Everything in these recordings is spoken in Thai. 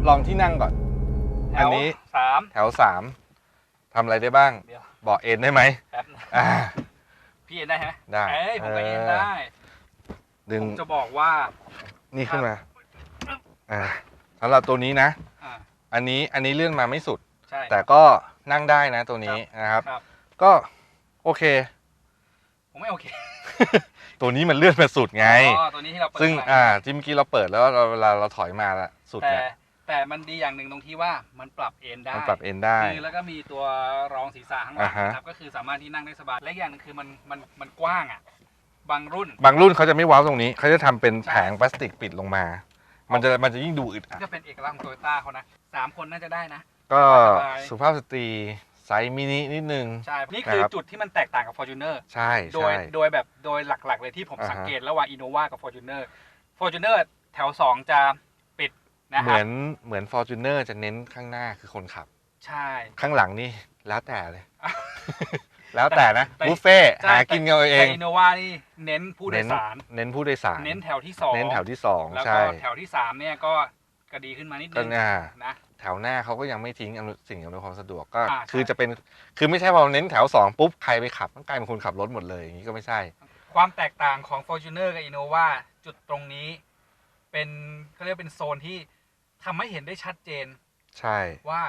องลองที่นั่งก่อน แถอันวนี้ สาม แถวสามทำอะไรได้บ้างเดี๋ยว เบาะเอ็นได้ไหมแป๊บนะอ่า พี่เอ็นได้ไหมได้เอ้ยผมก็เอ็นเออ ได้ดึงผมจะบอกว่า นี่ขึ้นมาอ่าสำหรับตัวนี้นะ อ่าอันนี้อันนี้เลื่อนมาไม่สุด ใช่ แต่ก็นั่งได้นะตัวนี้นะครับ ครับ ก็โอเค ผมไม่โอเคตัวนี้มันเลื่อนมาสุดไง อ๋อตัวนี้ที่เราเปิดซึ่งข้หลัอ่าที่เมื่อกี้เราเปิดแล้วเราเวลาเราถอยมาละสุดแต่เนี่ย แต่มันดีอย่างหนึ่งตรงที่ว่ามันปรับเอนได้มันปรับเอ็นได้ คือแล้วก็มีตัวรองศีรษะข้างหลังอ่าฮะ นะครับก็คือสามารถที่นั่งได้สบายและอีกอย่างหนึงคือมันมันมันกว้างอะบางรุ่น บางรุ่นเขาจะไม่ว้าวตรงนี้ เขาจะทำเป็นใช่แผงพลาสติกปิดลงมา มันจะมันจะยิ่งดูอึดอัดก็เป็นเอกลักษณ์ของโตโยต้าเขานะสามคนน่าจะได้นะ ก็สบาย สุภาพสตรีไซส์มินินิดนึง ใช่ นี่คือครับ จุดที่มันแตกต่างกับ Fortuner ใช่โดใช่ยโดยแบบโดยหลักๆ เลยที่ผมอ่าฮะ สังเกตระหว่าง Innova กับ Fortuner Fortuner แถว 2 จะปิด นะเหครัมืบอนเหมือนฟอร์จูเนอร์จะเน้นข้างหน้าคือคนขับ ใช่ ข้างหลังนี่แล้วแต่เลย แล้วแต่นะแต่ บุฟเฟ่ต์ใช่หากินกันเอาเอแต่ง Innova นี่เน้นผู้โดเน้ยนสาร เน้นผู้โดยสาร เน้นแถวที่2เน้นแถวที่สองแล้วใช่ก็แถวที่3เนี่ยก็กระดีขึ้นมานิดก็นึงน่านะ แถวหน้าเขาก็ยังไม่ทิ้งอำนวยสิ่งอำนวยความสะดวกก็ อ่าคือใช่จะเป็นคือไม่ใช่พอเน้นแถวสองปุ๊บใครไปขับต้องกลายเป็นคนขับรถหมดเลยอย่างนี้ก็ไม่ใช่ ความแตกต่างของ Fortuner กับ Innova จุดตรงนี้ เป็นเขาเรียกเป็นโซนที่ ทำให้เห็นได้ชัดเจนใช่ ว่า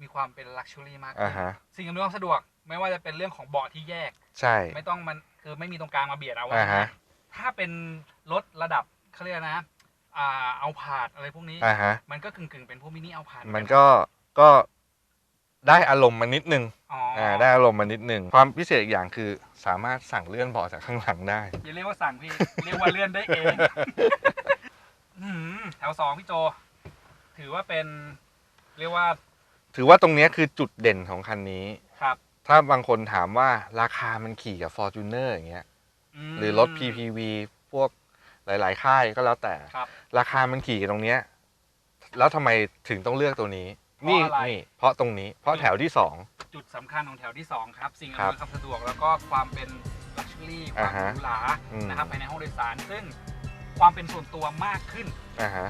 มีความเป็นลักชัวรี่มากขึ้อ่านฮะ สิ่งอำนวยความสะดวกไม่ว่าจะเป็นเรื่องของเบาะที่แยก ใช่ ไม่ต้องมันคือไม่มีตรงกลางมาเบียดเอาไว้อ่าฮะ ถ้าเป็นรถระดับเขาเรียกนะอ่าเอาผาดอะไรพวกนี้ อ่าฮะ มันก็กึ่งกึ่งๆเป็นพวกมินิเอาผาดมันก็ก็ได้อารมณ์มานิดนึงอ๋ออ่าได้อารมณ์มานิดนึง ความพิเศษอีกอย่างคือสามารถสั่งเลื่อนเบาะจากข้างหลังได้ อย่าเรียกว่าสั่งพี่ เรียกว่าเลื่อนได้เอง อื้อหือแถวสองพี่โจ ถือว่าเป็นเรียกว่าถือว่าตรงเนี้ยคือจุดเด่นของคันนี้ ครับถ้าบางคนถามว่าราคามันขี่กับ Fortuner อย่างเงี้ยม หรือรถ PPV พวกหลาย ๆ ค่ายก็แล้วแต่ ครับราคามันขี่กันตรงเนี้ยแล้วทำไมถึงต้องเลือกตัวนี้ เพราะนี่อะไร นี่เพราะตรงนี้เพราะแถวที่สอง จุดสำคัญของแถวที่ 2 ครับ สิ่งอำครันบวยความสะดวกแล้วก็ความเป็นลักชัวรี่ควาอ่ามฮะหรูหราอืม นะครับภายในห้องโดยสาร ซึ่งความเป็นส่วนตัวมากขึ้น อ่าฮะ